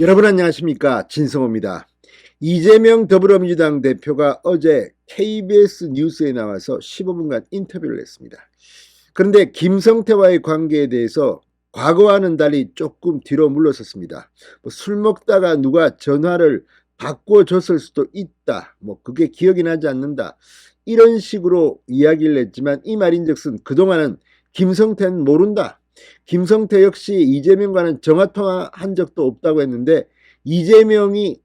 여러분 안녕하십니까 진성호입니다. 이재명 더불어민주당 대표가 어제 KBS 뉴스에 나와서 15분간 인터뷰를 했습니다. 그런데 김성태와의 관계에 대해서 과거와는 달리 조금 뒤로 물러섰습니다. 뭐 술 먹다가 누가 전화를 바꿔줬을 수도 있다. 뭐 그게 기억이 나지 않는다. 이런 식으로 이야기를 했지만 이 말인즉슨 그동안은 김성태는 모른다. 김성태 역시 이재명과는 정화통화한 적도 없다고 했는데 이재명이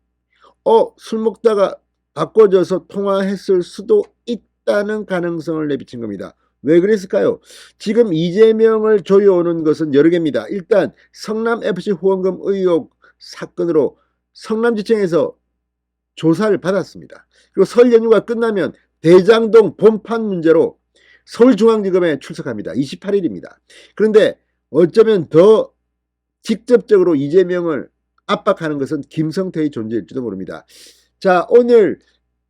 어 술 먹다가 바꿔줘서 통화했을 수도 있다는 가능성을 내비친 겁니다. 왜 그랬을까요? 지금 이재명을 조여오는 것은 여러 개입니다. 일단 성남FC 후원금 의혹 사건으로 성남지청에서 조사를 받았습니다. 그리고 설 연휴가 끝나면 대장동 본판 문제로 서울중앙지검에 출석합니다. 28일입니다. 그런데 어쩌면 더 직접적으로 이재명을 압박하는 것은 김성태의 존재일지도 모릅니다. 자, 오늘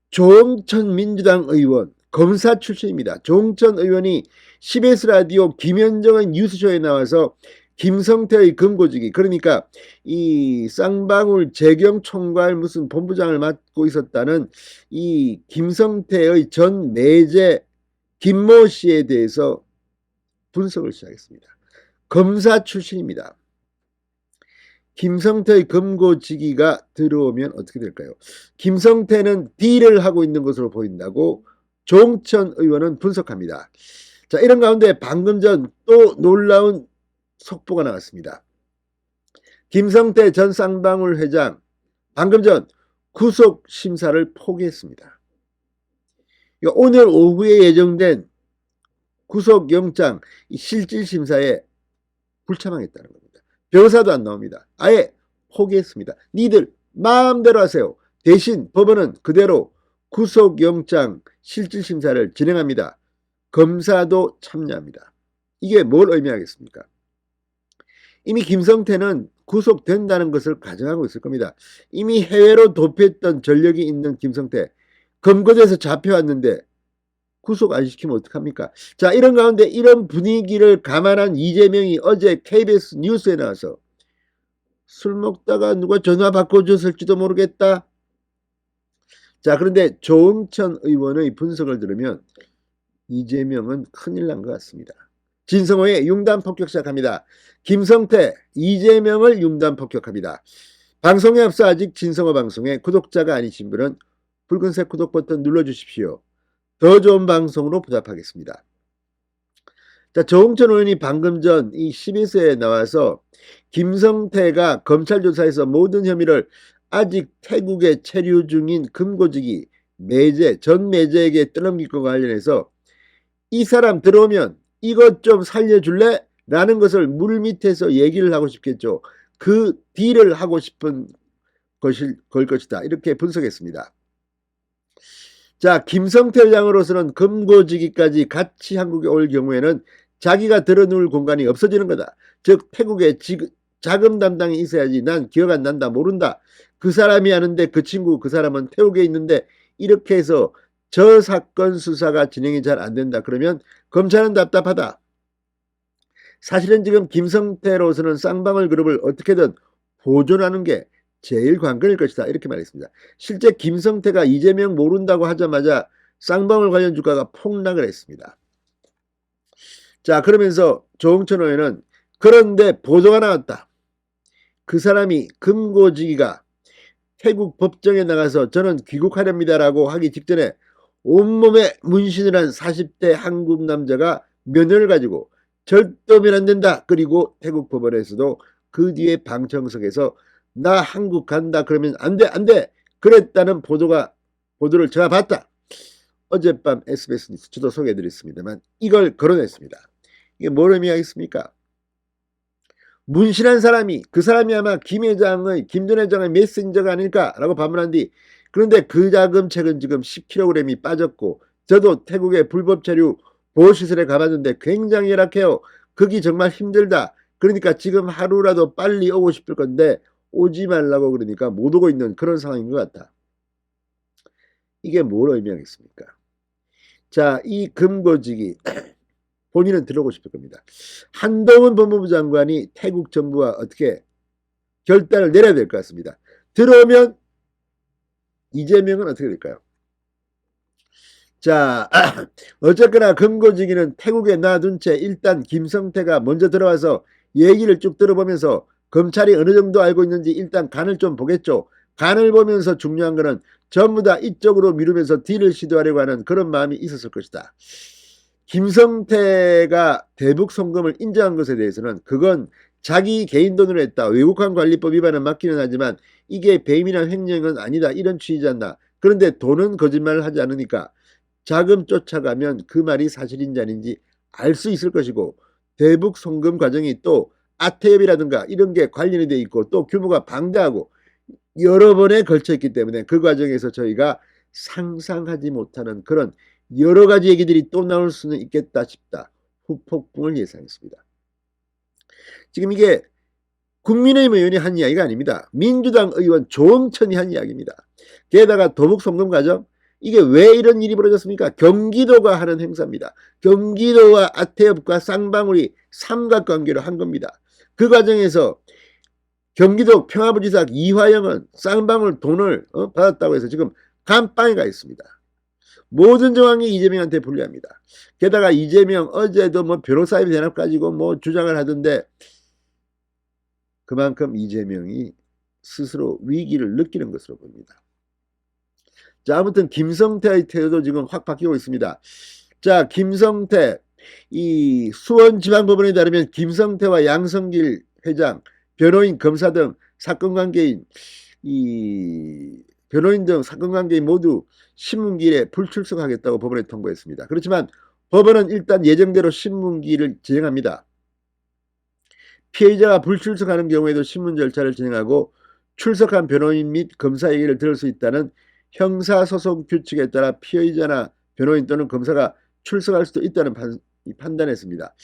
조홍천 민주당 의원, 검사 출신입니다. 조홍천 의원이 CBS 라디오 김현정의 뉴스쇼에 나와서 김성태의 금고지기 그러니까 이 쌍방울 재경 총괄 무슨 본부장을 맡고 있었다는 이 김성태의 전 매제 김모 씨에 대해서 분석을 시작했습니다. 검사 출신입니다. 김성태의 금고지기가 들어오면 어떻게 될까요? 김성태는 딜을 하고 있는 것으로 보인다고 종천 의원은 분석합니다. 자, 이런 가운데 방금 전 또 놀라운 속보가 나왔습니다. 김성태 전 쌍방울 회장 방금 전 구속 심사를 포기했습니다. 오늘 오후에 예정된 구속영장 실질 심사에 불참하겠다는 겁니다. 변호사도 안 나옵니다. 아예 포기했습니다. 니들 마음대로 하세요. 대신 법원은 그대로 구속영장 실질심사를 진행합니다. 검사도 참여합니다. 이게 뭘 의미하겠습니까? 이미 김성태는 구속된다는 것을 가정하고 있을 겁니다. 이미 해외로 도피했던 전력이 있는 김성태, 검거돼서 잡혀왔는데 구속 안 시키면 어떡합니까? 자, 이런 가운데 이런 분위기를 감안한 이재명이 어제 KBS 뉴스에 나와서 술 먹다가 누가 전화 바꿔줬을지도 모르겠다. 자, 그런데 조응천 의원의 분석을 들으면 이재명은 큰일 난 것 같습니다. 진성호의 융단 폭격 시작합니다. 김성태, 이재명을 융단 폭격합니다. 방송에 앞서 아직 진성호 방송에 구독자가 아니신 분은 붉은색 구독 버튼 눌러주십시오. 더 좋은 방송으로 보답하겠습니다. 자, 조홍천 의원이 방금 전이 CBS에 나와서 김성태가 검찰 조사에서 모든 혐의를 아직 태국에 체류 중인 금고지기 매제 전 매제에게 떠넘길 것과 관련해서 이 사람 들어오면 이것 좀 살려줄래? 라는 것을 물 밑에서 얘기를 하고 싶겠죠. 그 딜을 하고 싶은 것일 걸 것이다. 이렇게 분석했습니다. 자, 김성태 회장으로서는 금고지기까지 같이 한국에 올 경우에는 자기가 들어놓을 공간이 없어지는 거다. 즉 태국에 지, 자금 담당이 있어야지 난 기억 안 난다 모른다. 그 사람이 아는데 그 친구 그 사람은 태국에 있는데 이렇게 해서 저 사건 수사가 진행이 잘 안 된다. 그러면 검찰은 답답하다. 사실은 지금 김성태로서는 쌍방울 그룹을 어떻게든 보존하는 게 제일 관건일 것이다. 이렇게 말했습니다. 실제 김성태가 이재명 모른다고 하자마자 쌍방울 관련 주가가 폭락을 했습니다. 자, 그러면서 조홍천 의원은 그런데 보도가 나왔다. 그 사람이 금고지기가 태국 법정에 나가서 저는 귀국하렵니다라고 하기 직전에 온몸에 문신을 한 40대 한국 남자가 면허를 가지고 절도면 안 된다. 그리고 태국 법원에서도 그 뒤에 방청석에서 나 한국 간다 그러면 안 돼, 안 돼. 그랬다는 보도가, 보도를 제가 봤다. 어젯밤 SBS 뉴스 저도 소개해드렸습니다만 이걸 거론했습니다. 이게 뭘 의미하겠습니까? 문신한 사람이 그 사람이 아마 김 회장의 김 전 회장의 메신저가 아닐까라고 반문한 뒤 그런데 그 자금책은 지금 10kg이 빠졌고 저도 태국의 불법 체류 보호시설에 가봤는데 굉장히 열악해요. 거기 정말 힘들다. 그러니까 지금 하루라도 빨리 오고 싶을 건데 오지 말라고 그러니까 못 오고 있는 그런 상황인 것 같다. 이게 뭘 의미하겠습니까? 자, 이 금고지기 본인은 들어오고 싶을 겁니다. 한동훈 법무부 장관이 태국 정부와 어떻게 결단을 내려야 될 것 같습니다. 들어오면 이재명은 어떻게 될까요? 자, 어쨌거나 금고지기는 태국에 놔둔 채 일단 김성태가 먼저 들어와서 얘기를 쭉 들어보면서 검찰이 어느 정도 알고 있는지 일단 간을 좀 보겠죠. 간을 보면서 중요한 거는 전부 다 이쪽으로 미루면서 딜을 시도하려고 하는 그런 마음이 있었을 것이다. 김성태가 대북 송금을 인정한 것에 대해서는 그건 자기 개인 돈으로 했다. 외국환 관리법 위반은 맞기는 하지만 이게 배임이나 횡령은 아니다. 이런 취지지 않나. 그런데 돈은 거짓말을 하지 않으니까 자금 쫓아가면 그 말이 사실인지 아닌지 알 수 있을 것이고 대북 송금 과정이 또 아태협이라든가 이런 게 관련이 돼 있고 또 규모가 방대하고 여러 번에 걸쳐 있기 때문에 그 과정에서 저희가 상상하지 못하는 그런 여러 가지 얘기들이 또 나올 수는 있겠다 싶다. 후폭풍을 예상했습니다. 지금 이게 국민의힘 의원이 한 이야기가 아닙니다. 민주당 의원 조홍천이 한 이야기입니다. 게다가 도북 송금 과정 이게 왜 이런 일이 벌어졌습니까? 경기도가 하는 행사입니다. 경기도와 아태협과 쌍방울이 삼각관계로 한 겁니다. 그 과정에서 경기도 평화부지사 이화영은 쌍방울 돈을 어, 받았다고 해서 지금 감방에 가 있습니다. 모든 정황이 이재명한테 불리합니다. 게다가 이재명 어제도 뭐 변호사의 대납 가지고 뭐 주장을 하던데 그만큼 이재명이 스스로 위기를 느끼는 것으로 보입니다. 자, 아무튼 김성태의 태도도 지금 확 바뀌고 있습니다. 자, 김성태 이 수원지방법원에 따르면 김성태와 양성길 회장, 변호인, 검사 등 사건 관계인 이 변호인 등 사건 관계인 모두 신문기일에 불출석하겠다고 법원에 통보했습니다. 그렇지만 법원은 일단 예정대로 신문기일을 진행합니다. 피해자가 불출석하는 경우에도 신문 절차를 진행하고 출석한 변호인 및 검사 얘기를 들을 수 있다는 형사소송 규칙에 따라 피해자나 변호인 또는 검사가 출석할 수도 있다는 판, 판단했습니다.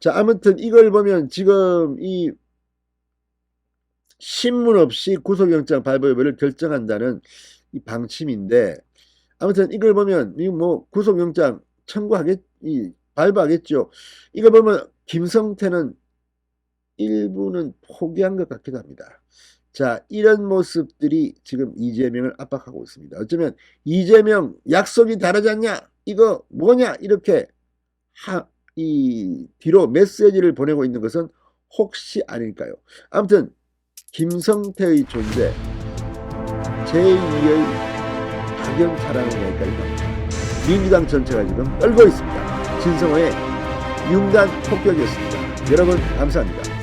자, 아무튼 이걸 보면 지금 이 신문 없이 구속영장 발부 여부를 결정한다는 이 방침인데 아무튼 이걸 보면 이뭐 구속영장 청구하겠 이 발부하겠죠. 이걸 보면 김성태는 일부는 포기한 것 같기도 합니다. 자, 이런 모습들이 지금 이재명을 압박하고 있습니다. 어쩌면 이재명 약속이 다르지 않냐? 이거 뭐냐? 이렇게 하, 이 뒤로 메시지를 보내고 있는 것은 혹시 아닐까요? 아무튼 김성태의 존재 제2의 박영차라는 얘기까지 나옵니다. 민주당 전체가 지금 떨고 있습니다. 진성호의 융단 폭격이었습니다. 여러분 감사합니다.